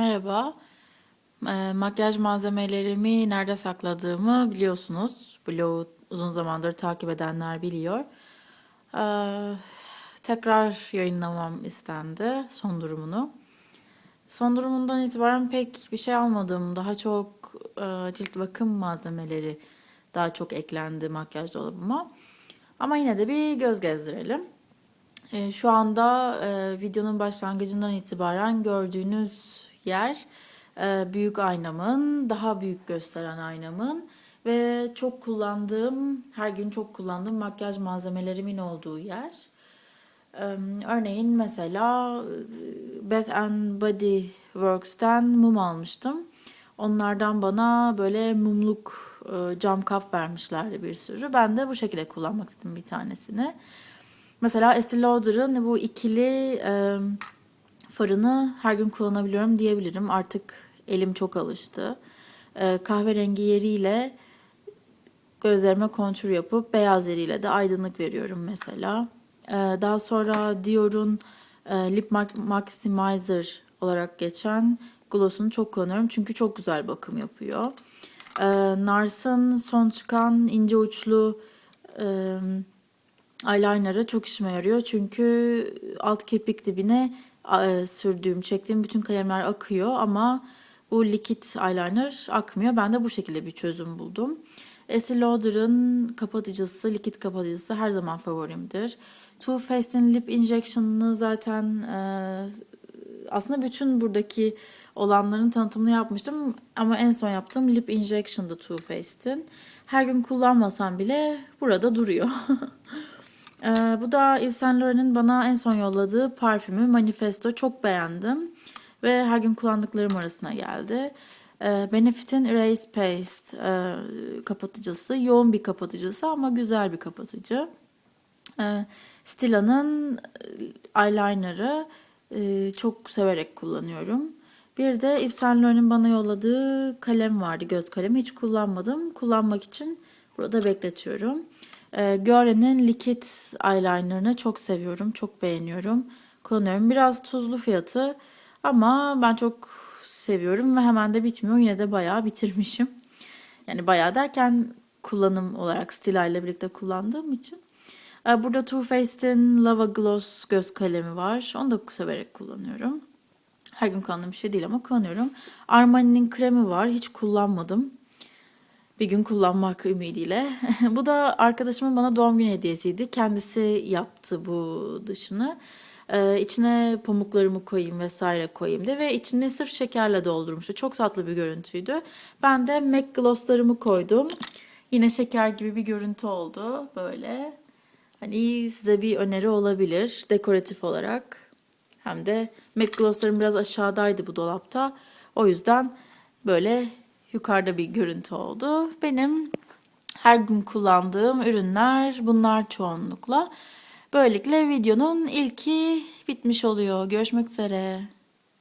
Merhaba. Eee, makyaj malzemelerimi nerede sakladığımı biliyorsunuz. Blogu uzun zamandır takip edenler biliyor. Eee, tekrar yayınlamam istendi son durumunu. Son durumundan itibaren pek bir şey almadım. Daha çok eee, cilt bakım malzemeleri daha çok eklendi makyaj dolabıma. Ama yine de bir göz gezdirelim. Ee, Şu anda e, videonun başlangıcından itibaren gördüğünüz yer e, büyük aynamın, daha büyük gösteren aynamın ve çok kullandığım, her gün çok kullandığım makyaj malzemelerimin olduğu yer. Ee, Örneğin mesela e, Bath and Body Works'ten mum almıştım. Onlardan bana böyle mumluk e, cam kap vermişlerdi bir sürü. Ben de bu şekilde kullanmak istedim bir tanesini. Mesela Estee Lauder'ın bu ikili e, farını her gün kullanabiliyorum diyebilirim. Artık elim çok alıştı. E, kahverengi yeriyle gözlerime kontür yapıp beyaz yeriyle de aydınlık veriyorum mesela. E, daha sonra Dior'un e, Lip Maximizer olarak geçen gloss'unu çok kullanıyorum. Çünkü çok güzel bakım yapıyor. E, Nars'ın son çıkan ince uçlu e, eyeliner'ı çok işime yarıyor. Çünkü alt kirpik dibine sürdüğüm, çektiğim bütün kalemler akıyor ama bu likit eyeliner akmıyor. Ben de bu şekilde bir çözüm buldum. Estee Lauder'ın kapatıcısı, likit kapatıcısı her zaman favorimdir. Too Faced'in Lip Injection'ını zaten e, aslında bütün buradaki olanların tanıtımını yapmıştım ama en son yaptığım Lip Injection'dı Too Faced'in. Her gün kullanmasam bile burada duruyor. Ee, bu da Yves Saint Laurent'in bana en son yolladığı parfümü Manifesto. Çok beğendim ve her gün kullandıklarım arasına geldi. Ee, Benefit'in Erase Paste e, kapatıcısı. Yoğun bir kapatıcısı ama güzel bir kapatıcı. Ee, Stila'nın e, eyeliner'ı e, çok severek kullanıyorum. Bir de Yves Saint Laurent'in bana yolladığı kalem vardı, göz kalemi. Hiç kullanmadım. Kullanmak için burada bekletiyorum. Ee, Göre'nin likit eyelinerını çok seviyorum, çok beğeniyorum. Kullanıyorum. Biraz tuzlu fiyatı ama ben çok seviyorum ve hemen de bitmiyor. Yine de bayağı bitirmişim. Yani bayağı derken kullanım olarak Stila ile birlikte kullandığım için. Ee, Burada Too Faced'in Lava Gloss göz kalemi var. Onu da severek kullanıyorum. Her gün kullandığım bir şey değil ama kullanıyorum. Armani'nin kremi var. Hiç kullanmadım. Bir gün kullanmak ümidiyle. bu da arkadaşımın bana doğum günü hediyesiydi. Kendisi yaptı bu dışını. Ee, içine pamuklarımı koyayım vesaire koyayım diye ve içini sırf şekerle doldurmuştu. Çok tatlı bir görüntüydü. Ben de MAC glosslarımı koydum. Yine şeker gibi bir görüntü oldu böyle. Hani size bir öneri olabilir dekoratif olarak. Hem de MAC glosslarım biraz aşağıdaydı bu dolapta. O yüzden böyle yukarıda bir görüntü oldu. Benim her gün kullandığım ürünler bunlar çoğunlukla. Böylelikle videonun ilki bitmiş oluyor. Görüşmek üzere.